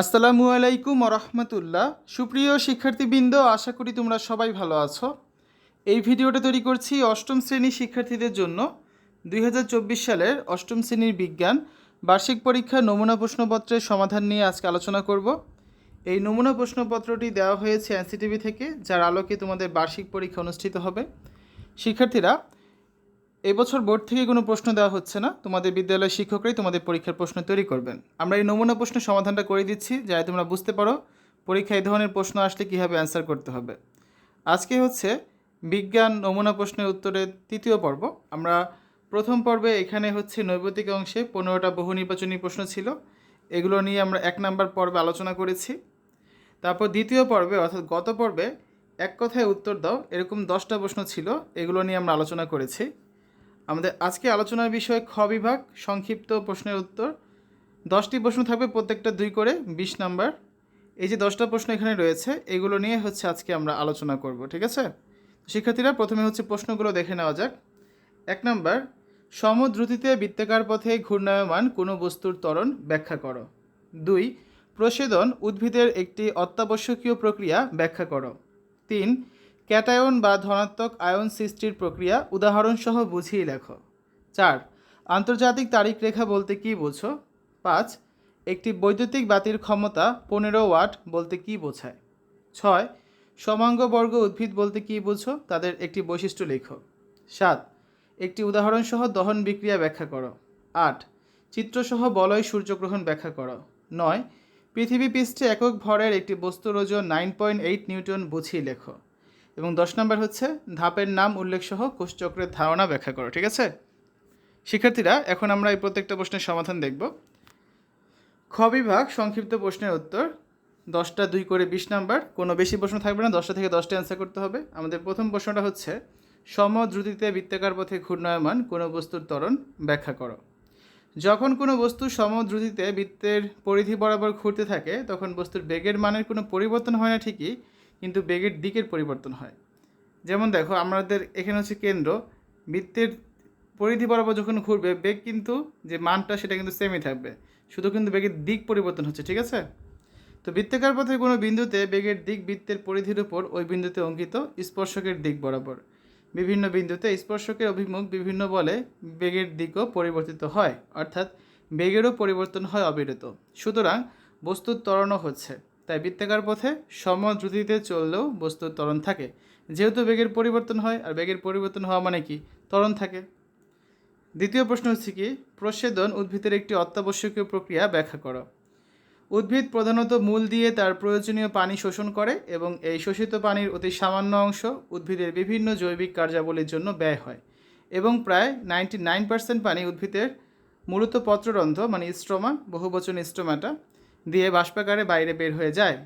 আসসালামু আলাইকুম রহমতুল্লাহ সুপ্রিয় শিক্ষার্থীবৃন্দ, আশা করি তোমরা সবাই ভালো আছো। এই ভিডিওটা তৈরি করছি অষ্টম শ্রেণির শিক্ষার্থীদের জন্য। দুই হাজার চব্বিশ সালের অষ্টম শ্রেণির বিজ্ঞান, বার্ষিক পরীক্ষার নমুনা প্রশ্নপত্রের সমাধান নিয়ে আজকে আলোচনা করব। এই নমুনা প্রশ্নপত্রটি দেওয়া হয়েছে এনসিটিভি থেকে, যার আলোকে তোমাদের বার্ষিক পরীক্ষা অনুষ্ঠিত হবে। শিক্ষার্থীরা এবছর বোর্ড থেকে কোনো প্রশ্ন দেওয়া হচ্ছে না। তোমাদের বিদ্যালয়ের শিক্ষকরাই তোমাদের পরীক্ষার প্রশ্ন তৈরি করবেন। আমরা এই নমুনা প্রশ্নের সমাধানটা করে দিচ্ছি, যাতে তোমরা বুঝতে পারো পরীক্ষায় এই ধরনের প্রশ্ন আসলে কীভাবে অ্যান্সার করতে হবে। আজকে হচ্ছে বিজ্ঞান নমুনা প্রশ্নের উত্তরের তৃতীয় পর্ব। আমরা প্রথম পর্বে এখানে হচ্ছে নৈবতিক অংশে পনেরোটা বহু নির্বাচনী প্রশ্ন ছিল। এগুলো নিয়ে আমরা এক নাম্বার পর্বে আলোচনা করেছি। তারপর দ্বিতীয় পর্বে, অর্থাৎ গত পর্বে, এক কথায় উত্তর দাও, এরকম দশটা প্রশ্ন ছিল, এগুলো নিয়ে আমরা আলোচনা করেছি। আমাদের আজকে আলোচনার বিষয় খ বিভাগ, সংক্ষিপ্ত প্রশ্নের উত্তর। দশটি প্রশ্ন থাকবে প্রত্যেকটা দুই করে, বিশ নাম্বার। এই যে দশটা প্রশ্ন এখানে রয়েছে, এগুলো নিয়ে হচ্ছে আজকে আমরা আলোচনা করব, ঠিক আছে? শিক্ষার্থীরা, প্রথমে হচ্ছে প্রশ্নগুলো দেখে নেওয়া যাক। এক নাম্বার, সমদ্রুতিতে বৃত্তাকার পথে ঘূর্ণায়মান কোনো বস্তুর ত্বরণ ব্যাখ্যা করো। দুই প্রসেদন উদ্ভিদের একটি অত্যাবশ্যকীয় প্রক্রিয়া ব্যাখ্যা করো। তিন ক্যাটায়ন বা ধনাত্মক আয়ন সৃষ্টির প্রক্রিয়া উদাহরণসহ বুঝিয়ে লেখো। চার, আন্তর্জাতিক তারিখ রেখা বলতে কী বোঝো? পাঁচ, একটি বৈদ্যুতিক বাতির ক্ষমতা পনেরো ওয়াট বলতে কী বোঝায়? ছয় সমাঙ্গবর্গ উদ্ভিদ বলতে কী বোঝো? তাদের একটি বৈশিষ্ট্য লেখো। সাত, একটি উদাহরণসহ দহন বিক্রিয়া ব্যাখ্যা করো। আট, চিত্রসহ বলয় সূর্যগ্রহণ ব্যাখ্যা করো। নয়, পৃথিবী পৃষ্ঠে একক ভরের একটি বস্তুর ওজন নাইন পয়েন্ট এইট নিউটন বুঝিয়ে লেখো। এবং দশ নম্বর হচ্ছে, ধাপের নাম উল্লেখসহ কোষচক্রের ধারণা ব্যাখ্যা করো, ঠিক আছে? শিক্ষার্থীরা, এখন আমরা এই প্রত্যেকটা প্রশ্নের সমাধান দেখব। খ বিভাগ, সংক্ষিপ্ত প্রশ্নের উত্তর। দশটা দুই করে বিশ নাম্বার, কোনো বেশি প্রশ্ন থাকবে না, দশটা থেকে দশটা অ্যান্সার করতে হবে। আমাদের প্রথম প্রশ্নটা হচ্ছে, সমদ্রুতিতে বৃত্তাকার পথে ঘূর্ণায়মান কোনো বস্তুর ত্বরণ ব্যাখ্যা করো। যখন কোনো বস্তু সমদ্রুতিতে বৃত্তের পরিধি বরাবর ঘুরতে থাকে, তখন বস্তুর বেগের মানের কোনো পরিবর্তন হয় না ঠিকই কিন্তু বেগের দিকের পরিবর্তন হয়। যেমন দেখো, আমাদের এখানে হচ্ছে কেন্দ্র। বৃত্তের পরিধি বরাবর যখন ঘুরবে, বেগ কিন্তু যে মানটা সেটা কিন্তু সেমই থাকবে। শুধু কিন্তু বেগের দিক পরিবর্তন হচ্ছে, ঠিক আছে? তো বৃত্তাকার পথে কোনো বিন্দুতে বেগের দিক বৃত্তের পরিধির উপর ওই বিন্দুতে অঙ্কিত স্পর্শকের দিক বরাবর। বিভিন্ন বিন্দুতে স্পর্শকের অভিমুখ বিভিন্ন বলে বেগের দিকও পরিবর্তিত হয়। অর্থাৎ বেগেরও পরিবর্তন হয় অবিরত। সুতরাং বস্তুর ত্বরণও হচ্ছে। তাই বৃত্তাকার পথে সমদ্রুতিতে চললেও বস্তুর ত্বরণ থাকে। যেহেতু বেগের পরিবর্তন হয়, আর বেগের পরিবর্তন হওয়া মানে কি? ত্বরণ থাকে। দ্বিতীয় প্রশ্ন হচ্ছে কি প্রসেদন উদ্ভিদের একটি অত্যাবশ্যকীয় প্রক্রিয়া ব্যাখ্যা করো। উদ্ভিদ প্রধানত মূল দিয়ে তার প্রয়োজনীয় পানি শোষণ করে এবং এই শোষিত পানির অতি সামান্য অংশ উদ্ভিদের বিভিন্ন জৈবিক কার্যাবলীর জন্য ব্যয় হয় এবং প্রায় নাইনটি নাইন পার্সেন্ট পানি উদ্ভিদের মূলত পত্ররন্ধ্র মানে স্ট্রোমা, বহুবচন স্ট্রোমাটা দিয়ে বাষ্পাকারে বাইরে বের হয়ে যায়।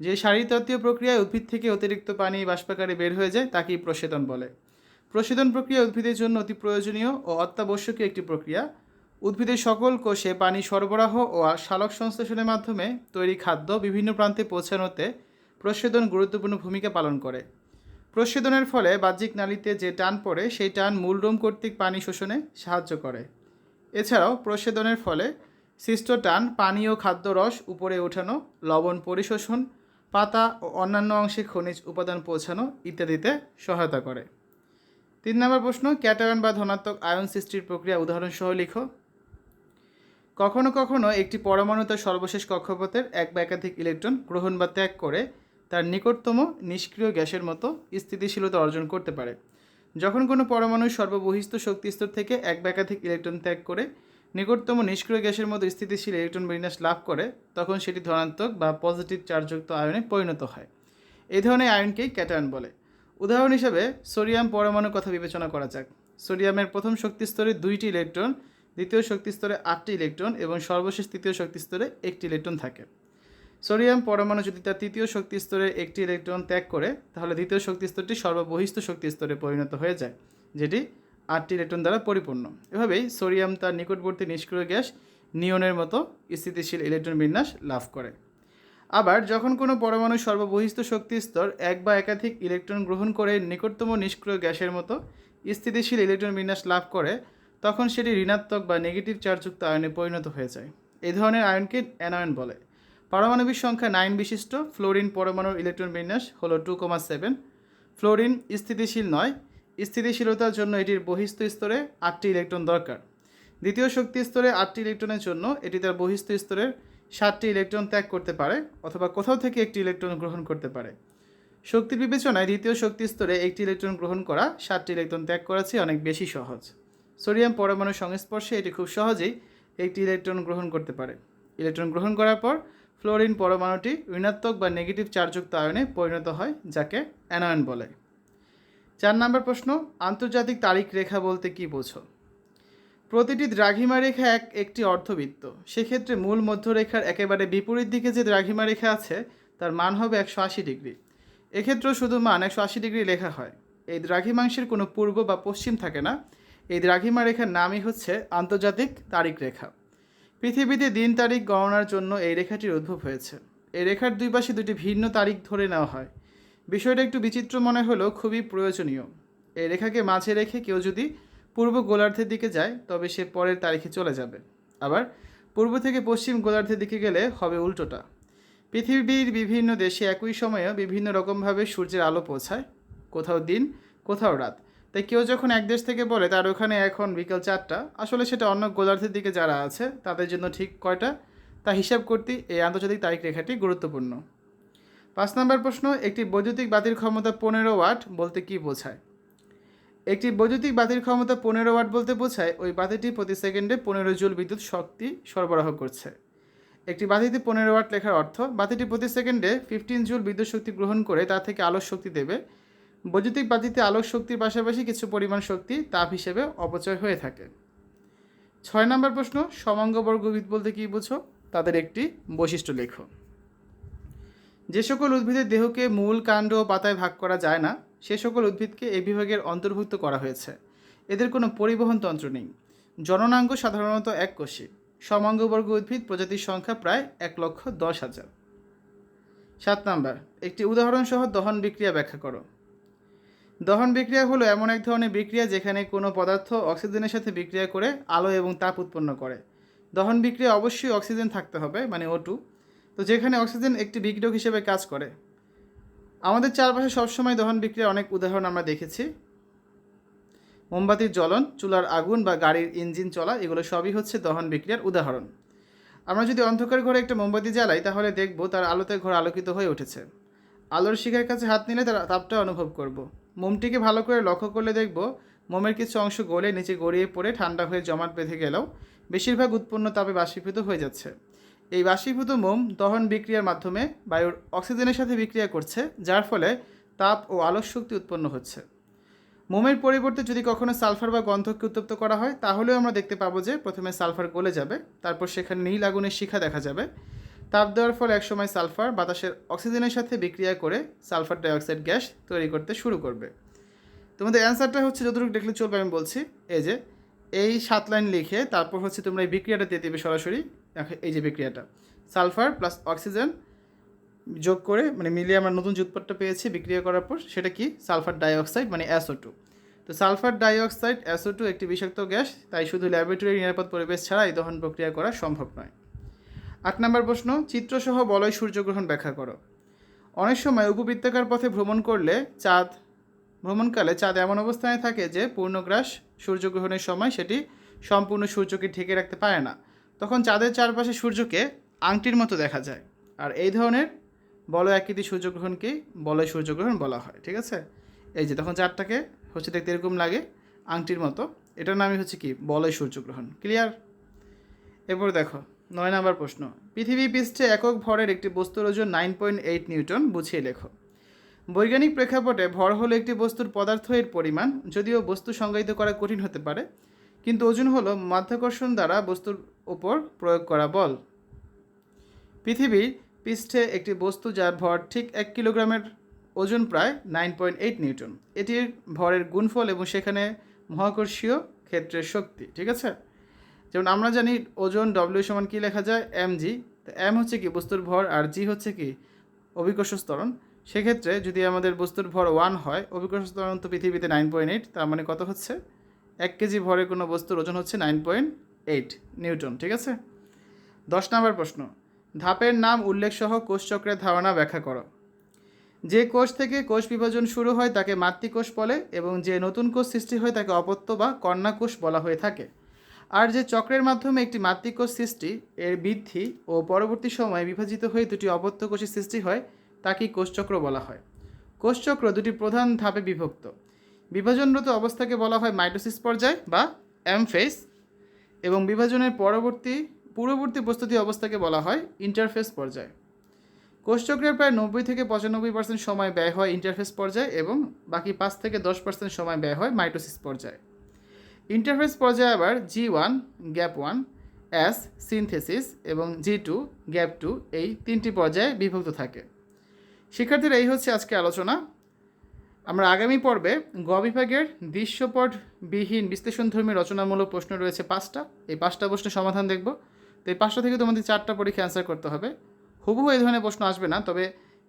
যে শারীরতত্ত্বীয় প্রক্রিয়ায় উদ্ভিদ থেকে অতিরিক্ত পানি বাষ্পাকারে বের হয়ে যায়, তাকেই প্রসেদন বলে। প্রসেদন প্রক্রিয়া উদ্ভিদের জন্য অতি প্রয়োজনীয় ও অত্যাবশ্যকীয় একটি প্রক্রিয়া। উদ্ভিদের সকল কোষে পানি সরবরাহ ও সালোক সংশ্লেষণের মাধ্যমে তৈরি খাদ্য বিভিন্ন প্রান্তে পৌঁছানোতে প্রসেদন গুরুত্বপূর্ণ ভূমিকা পালন করে। প্রসেদনের ফলে বাহ্যিক নালীতে যে টান পড়ে, সেই টান মূলরোম কর্তৃক পানি শোষণে সাহায্য করে। এছাড়াও প্রসেদনের ফলে সৃষ্ট টান পানি ও খাদ্যরস উপরে ওঠানো, লবণ পরিশোষণ, পাতা ও অন্যান্য অংশে খনিজ উপাদান পৌঁছানো ইত্যাদিতে সহায়তা করে। তিন নম্বর প্রশ্ন, ক্যাটায়ন বা ধনাত্মক আয়ন সৃষ্টির প্রক্রিয়া উদাহরণসহ লিখো। কখনো কখনো একটি পরমাণু তার সর্বশেষ কক্ষপথের এক বা একাধিক ইলেকট্রন গ্রহণ বা ত্যাগ করে তার নিকটতম নিষ্ক্রিয় গ্যাসের মতো স্থিতিশীলতা অর্জন করতে পারে। যখন কোনো পরমাণু সর্ববহিস্থ শক্তিস্তর থেকে এক বা একাধিক ইলেকট্রন ত্যাগ করে নিকটতম নিষ্ক্রিয় গ্যাসের মতো স্থিতিশীল ইলেকট্রন বিন্যাস লাভ করে, তখন সেটি ধনাত্মক বা পজিটিভ চার্জযুক্ত আয়নে পরিণত হয়। এই ধরনের আয়নকেই ক্যাটায়ন বলে। উদাহরণ হিসেবে, সোডিয়াম পরমাণুর কথা বিবেচনা করা যাক। সোডিয়ামের প্রথম শক্তিস্তরে দুইটি ইলেকট্রন, দ্বিতীয় শক্তিস্তরে আটটি ইলেকট্রন এবং সর্বশেষ তৃতীয় শক্তিস্তরে একটি ইলেকট্রন থাকে। সোডিয়াম পরমাণু যদি তার তৃতীয় শক্তিস্তরে একটি ইলেকট্রন ত্যাগ করে, তাহলে দ্বিতীয় শক্তিস্তরটি সর্ববহিস্থ শক্তিস্তরে পরিণত হয়ে যায়, যেটি আটটি ইলেকট্রন দ্বারা পরিপূর্ণ। এভাবেই সোডিয়াম তার নিকটবর্তী নিষ্ক্রিয় গ্যাস নিয়নের মতো স্থিতিশীল ইলেকট্রন বিন্যাস লাভ করে। আবার যখন কোনো পরমাণু সর্ববহিস্থ শক্তি স্তর এক বা একাধিক ইলেকট্রন গ্রহণ করে নিকটতম নিষ্ক্রিয় গ্যাসের মতো স্থিতিশীল ইলেকট্রন বিন্যাস লাভ করে, তখন সেটি ঋণাত্মক বা নেগেটিভ চার্জযুক্ত আয়নে পরিণত হয়ে যায়। এই ধরনের আয়নকে অ্যানায়ন বলে। পারমাণবিক সংখ্যা নাইন বিশিষ্ট ফ্লোরিন পরমাণুর ইলেকট্রন বিন্যাস হলো টু কমা সেভেন। ফ্লোরিন স্থিতিশীল নয় স্থিতিশীলতার জন্য এটির বহিস্থ স্তরে আটটি ইলেকট্রন দরকার। দ্বিতীয় শক্তি স্তরে আটটি ইলেকট্রনের জন্য এটি তার বহিস্থ স্তরের সাতটি ইলেকট্রন ত্যাগ করতে পারে অথবা কোথাও থেকে একটি ইলেকট্রন গ্রহণ করতে পারে। শক্তির বিবেচনায় দ্বিতীয় শক্তি স্তরে একটি ইলেকট্রন গ্রহণ করা, সাতটি ইলেকট্রন ত্যাগ করা চেয়ে অনেক বেশি সহজ। সোডিয়াম পরমাণুর সংস্পর্শে এটি খুব সহজেই একটি ইলেকট্রন গ্রহণ করতে পারে। ইলেকট্রন গ্রহণ করার পর ফ্লোরিন পরমাণুটি ঋণাত্মক বা নেগেটিভ চার্জযুক্ত আয়নে পরিণত হয়, যাকে অ্যানায়ন বলে। চার নম্বর প্রশ্ন, আন্তর্জাতিক তারিখ রেখা বলতে কি বোঝো? প্রতিটি দ্রাঘিমা রেখা এক, একটি অর্ধবৃত্ত। সেক্ষেত্রে মূল মধ্যরেখার একেবারে বিপরীত দিকে যে দ্রাঘিমা রেখা আছে, তার মান হবে একশো আশি ডিগ্রি। এক্ষেত্রেও শুধু মান একশো আশি ডিগ্রি লেখা হয়। এই দ্রাঘিমাংশের কোনো পূর্ব বা পশ্চিম থাকে না। এই দ্রাঘিমা রেখার নামই হচ্ছে আন্তর্জাতিক তারিখ রেখা। পৃথিবীতে দিন তারিখ গণনার জন্য এই রেখাটির উদ্ভব হয়েছে। এই রেখার দুই পাশে দুটি ভিন্ন তারিখ ধরে নেওয়া হয়। বিষয়টা একটু বিচিত্র মনে হলেও খুবই প্রয়োজনীয়। এই রেখাকে মাঝে রেখে কেউ যদি পূর্ব গোলার্ধের দিকে যায়, তবে সে পরের তারিখে চলে যাবে। আবার পূর্ব থেকে পশ্চিম গোলার্ধের দিকে গেলে হবে উল্টোটা। পৃথিবীর বিভিন্ন দেশে একই সময়ে বিভিন্ন রকমভাবে সূর্যের আলো পৌঁছায়। কোথাও দিন, কোথাও রাত। তাই কেউ যখন এক দেশ থেকে বলে, তার ওখানে এখন বিকেল চারটা আসলে সেটা অন্য গোলার্ধের দিকে যারা আছে, তাদের জন্য ঠিক কয়টা, তা হিসাব করতে এই আন্তর্জাতিক তারিখ রেখাটি গুরুত্বপূর্ণ। পাঁচ নম্বর প্রশ্ন, একটি বৈদ্যুতিক বাতির ক্ষমতা পনেরো ওয়াট বলতে কি বোঝায়? একটি বৈদ্যুতিক বাতির ক্ষমতা পনেরো ওয়াট বলতে বোঝায়, ওই বাতিটি প্রতি সেকেন্ডে পনেরো জুল বিদ্যুৎ শক্তি সরবরাহ করছে। একটি বাতিতে পনেরো ওয়াট লেখার অর্থ, বাতিটি প্রতি সেকেন্ডে ফিফটিন জুল বিদ্যুৎ শক্তি গ্রহণ করে তা থেকে আলোক শক্তি দেবে। বৈদ্যুতিক বাতিতে আলোক শক্তির পাশাপাশি কিছু পরিমাণ শক্তি তাপ হিসেবে অপচয় হয়ে থাকে। ছয় নম্বর প্রশ্ন, সমাঙ্গবর্গ উদ্ভিদ বলতে কী বুঝো? তাদের একটি বৈশিষ্ট্য লেখো। যে সকল উদ্ভিদের দেহকে মূল কাণ্ড ও পাতায় ভাগ করা যায় না, সে সকল উদ্ভিদকে এই বিভাগের অন্তর্ভুক্ত করা হয়েছে। এদের কোনো পরিবহন তন্ত্র নেই। জননাঙ্গ সাধারণত এক কোষী। সমাঙ্গবর্গ উদ্ভিদ প্রজাতির সংখ্যা প্রায় এক লক্ষ দশ হাজার। সাত নাম্বার, একটি উদাহরণসহ দহন বিক্রিয়া ব্যাখ্যা করো। দহন বিক্রিয়া হলো এমন এক ধরনের বিক্রিয়া যেখানে কোনো পদার্থ অক্সিজেনের সাথে বিক্রিয়া করে আলো এবং তাপ উৎপন্ন করে। দহন বিক্রিয়া অবশ্যই অক্সিজেন থাকতে হবে মানে ও টু তো যেখানে অক্সিজেন একটি বিক্রিয়ক হিসেবে কাজ করে। আমাদের চারপাশে সবসময় দহন বিক্রিয়ার অনেক উদাহরণ আমরা দেখেছি। মোমবাতির জ্বলন, চুলার আগুন বা গাড়ির ইঞ্জিন চলা, এগুলো সবই হচ্ছে দহন বিক্রিয়ার উদাহরণ। আমরা যদি অন্ধকার ঘরে একটা মোমবাতি জ্বালাই, তাহলে দেখব তার আলোতে ঘর আলোকিত হয়ে উঠেছে। আলোর শিখার কাছে হাত নিলে তার তাপটা অনুভব করব। মোমটিকে ভালো করে লক্ষ্য করলে দেখব মোমের কিছু অংশ গলে নিচে গড়িয়ে পড়ে ঠান্ডা হয়ে জমাট বেঁধে গেলেও বেশিরভাগ উৎপন্ন তাপে বাষ্পীভূত হয়ে যাচ্ছে। এই বাষ্পীভূত মোম দহন বিক্রিয়ার মাধ্যমে বায়ুর অক্সিজেনের সাথে বিক্রিয়া করছে, যার ফলে তাপ ও আলোক শক্তি উৎপন্ন হচ্ছে। মোমের পরিবর্তে যদি কখনো সালফার বা গন্ধককে উত্তপ্ত করা হয়, তাহলেও আমরা দেখতে পাবো যে প্রথমে সালফার গলে যাবে, তারপর সেখানে নীল আগুনের শিখা দেখা যাবে। তাপ দেওয়ার ফলে একসময় সালফার বাতাসের অক্সিজেনের সাথে বিক্রিয়া করে সালফার ডাইঅক্সাইড গ্যাস তৈরি করতে শুরু করবে। তোমাদের অ্যান্সারটা হচ্ছে, যতটুকু দেখলে চলবে আমি বলছি, এই যে, এই সাত লাইন লিখে তারপর হচ্ছে তোমরা এই বিক্রিয়াটা দিয়ে দেবে সরাসরি। এই যে বিক্রিয়াটা। সালফার প্লাস অক্সিজেন যোগ করে মানে মিলিয়ে আমরা নতুন যুৎপত্তা পেয়েছি বিক্রিয়া করার পর, সেটা কি? সালফার ডাইঅক্সাইড মানে অ্যাসো টু তো sulphur dioxide S O two একটি বিষাক্ত গ্যাস, তাই শুধু ল্যাবরেটরি নিরাপদ পরিবেশ ছাড়া এই দহন প্রক্রিয়া করা সম্ভব নয়। আট নম্বর প্রশ্ন, চিত্রসহ বলয় সূর্যগ্রহণ ব্যাখ্যা করো। অনেক সময় উপবৃত্তাকার পথে ভ্রমণ করলে চাঁদ, ভ্রমণকালে চাঁদ এমন অবস্থায় থাকে যে পূর্ণগ্রাস সূর্যগ্রহণের সময় সেটি সম্পূর্ণ সূর্যকে ঢেকে রাখতে পারে না। তখন চাঁদের চারপাশে সূর্যকে আংটির মতো দেখা যায়। আর এই ধরনের বলয় আকৃতি সূর্যগ্রহণকেই বলয় সূর্যগ্রহণ বলা হয়, ঠিক আছে? এই যে, তখন চারটাকে হচ্ছে দেখতে এরকম লাগে, আংটির মতো। এটার নামই হচ্ছে কি? বলয় সূর্যগ্রহণ। ক্লিয়ার এরপর দেখো, নয় নম্বর প্রশ্ন। পৃথিবী পৃষ্ঠে একক ভরের একটি বস্তুর ওজন নাইন পয়েন্ট এইট নিউটন, বুঝিয়ে লেখো। বৈজ্ঞানিক প্রেক্ষাপটে ভর হলো একটি বস্তুর পদার্থ এর পরিমাণ, যদিও বস্তু সংজ্ঞায়িত করা কঠিন হতে পারে। কিন্তু ওজন হলো মাধ্যাকর্ষণ দ্বারা বস্তুর উপর প্রয়োগ করা বল। পৃথিবীর পৃষ্ঠে একটি বস্তু যার ভর ঠিক এক কিলোগ্রামের ওজন প্রায় নাইন পয়েন্ট এইট নিউটন। এটির ভরের গুণফল এবং সেখানে মহাকর্ষীয় ক্ষেত্রের শক্তি, ঠিক আছে? যেমন আমরা জানি ওজন ডব্লিউ সমান কী লেখা যায়? এম জি তো এম হচ্ছে কি বস্তুর ভর আর জি হচ্ছে কি অভিকর্ষ স্তরণ সেক্ষেত্রে যদি আমাদের বস্তুর ভর ওয়ান হয়, অভিকর্ষ স্তরণ তো পৃথিবীতে নাইন পয়েন্ট এইট, তার মানে কত হচ্ছে? এক কেজি ভরে কোনো বস্তুর ওজন হচ্ছে নাইন পয়েন্ট এইট নিউটন, ঠিক আছে? দশ নম্বর প্রশ্ন। ধাপের নাম উল্লেখ সহ কোষচক্রের ধারণা ব্যাখ্যা করো। যে কোষ থেকে কোষ বিভাজন শুরু হয় তাকে মাতৃকোষ বলে এবং যে নতুন কোষ সৃষ্টি হয় তাকে অপত্য বা কন্যা কোষ বলা হয়ে থাকে। আর যে চক্রের মাধ্যমে একটি মাতৃকোষ সৃষ্টি, এর বৃদ্ধি ও পরবর্তী সময়ে বিভাজিত হয়ে দুটি অপত্য কোষের সৃষ্টি হয়, তাকেই কোষচক্র বলা হয়। কোষচক্র দুটি প্রধান ধাপে বিভক্ত। বিভাজনরত অবস্থাকে বলা হয় মাইটোসিস পর্যায় বা অ্যামফেস এবং বিভাজনের পরবর্তী, পূর্ববর্তী প্রস্তুতি অবস্থাকে বলা হয় ইন্টারফেস পর্যায়। কোষচক্রের প্রায় নব্বই থেকে পঁচানব্বই পার্সেন্ট সময় ব্যয় হয় ইন্টারফেস পর্যায়ে এবং বাকি পাঁচ থেকে দশ পার্সেন্ট সময় ব্যয় হয় মাইটোসিস পর্যায়ে। ইন্টারফেস পর্যায়ে আবার G one, gap one S synthesis এবং জি টু, গ্যাপ টু এই তিনটি পর্যায়ে বিভক্ত থাকে। শিক্ষার্থীরা এই হচ্ছে আজকে আলোচনা। আমরা আগামী পর্বে গ বিভাগের দৃশ্যপটবিহীন বিশ্লেষণধর্মী রচনামূলক প্রশ্ন রয়েছে পাঁচটা। এই পাঁচটা প্রশ্নের সমাধান দেখব। তো এই পাঁচটা থেকে তোমাদের চারটা পরীক্ষা অ্যান্সার করতে হবে। হুবহু এই ধরনের প্রশ্ন আসবে না, তবে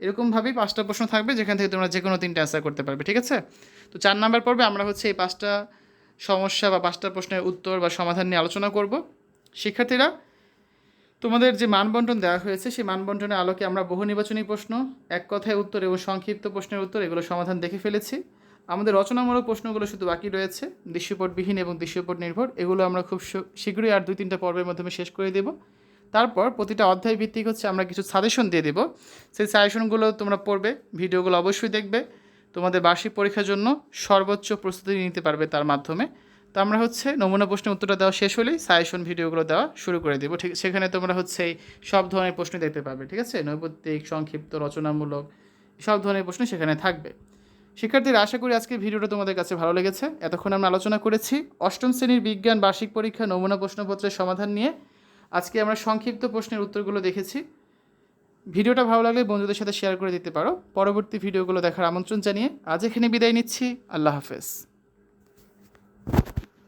এরকমভাবেই পাঁচটা প্রশ্ন থাকবে যেখান থেকে তোমরা যে কোনো তিনটা অ্যান্সার করতে পারবে, ঠিক আছে? তো চার নাম্বার পর্বে আমরা হচ্ছে এই পাঁচটা সমস্যা বা পাঁচটা প্রশ্নের উত্তর বা সমাধান নিয়ে আলোচনা করব। শিক্ষার্থীরা তোমাদের যে মানবন্টন দেওয়া হয়েছে, সেই মানবন্টনের আলোকে আমরা বহু নির্বাচনী প্রশ্ন, এক কথায় উত্তর এবং সংক্ষিপ্ত প্রশ্নের উত্তর এগুলো সমাধান দেখে ফেলেছি। আমাদের রচনামূলক প্রশ্নগুলো শুধু বাকি রয়েছে, দৃশ্যপটবিহীন এবং দৃশ্যপট নির্ভর এগুলো আমরা খুব শীঘ্রই আর দুই তিনটা পর্বের মাধ্যমে শেষ করে দেব। তারপর প্রতিটা অধ্যায় ভিত্তিক হচ্ছে আমরা কিছু সাজেশন দিয়ে দেব। সেই সাজেশনগুলো তোমরা পড়বে, ভিডিওগুলো অবশ্যই দেখবে। তোমাদের বার্ষিক পরীক্ষার জন্য সর্বোচ্চ প্রস্তুতি নিতে পারবে তার মাধ্যমে। তো আমরা হচ্ছে নমুনা প্রশ্নের উত্তরটা দেওয়া শেষ হলেই সাজেশন ভিডিওগুলো দেওয়া শুরু করে দেবো। ঠিক, সেখানে তোমরা হচ্ছে সব ধরনের প্রশ্ন দেখতে পাবে, ঠিক আছে? নৈপত্তিক সংক্ষিপ্ত, রচনামূলক, সব ধরনের প্রশ্ন সেখানে থাকবে। শিক্ষার্থীরা, আশা করি আজকের ভিডিওটা তোমাদের কাছে ভালো লেগেছে। এতক্ষণ আমরা আলোচনা করেছি অষ্টম শ্রেণির বিজ্ঞান বার্ষিক পরীক্ষা নমুনা প্রশ্নপত্রের সমাধান নিয়ে। আজকে আমরা সংক্ষিপ্ত প্রশ্নের উত্তরগুলো দেখেছি। ভিডিওটা ভালো লাগলে বন্ধুদের সাথে শেয়ার করে দিতে পারো। পরবর্তী ভিডিওগুলো দেখার আমন্ত্রণ জানিয়ে আজ এখানে বিদায় নিচ্ছি। আল্লাহ হাফেজ।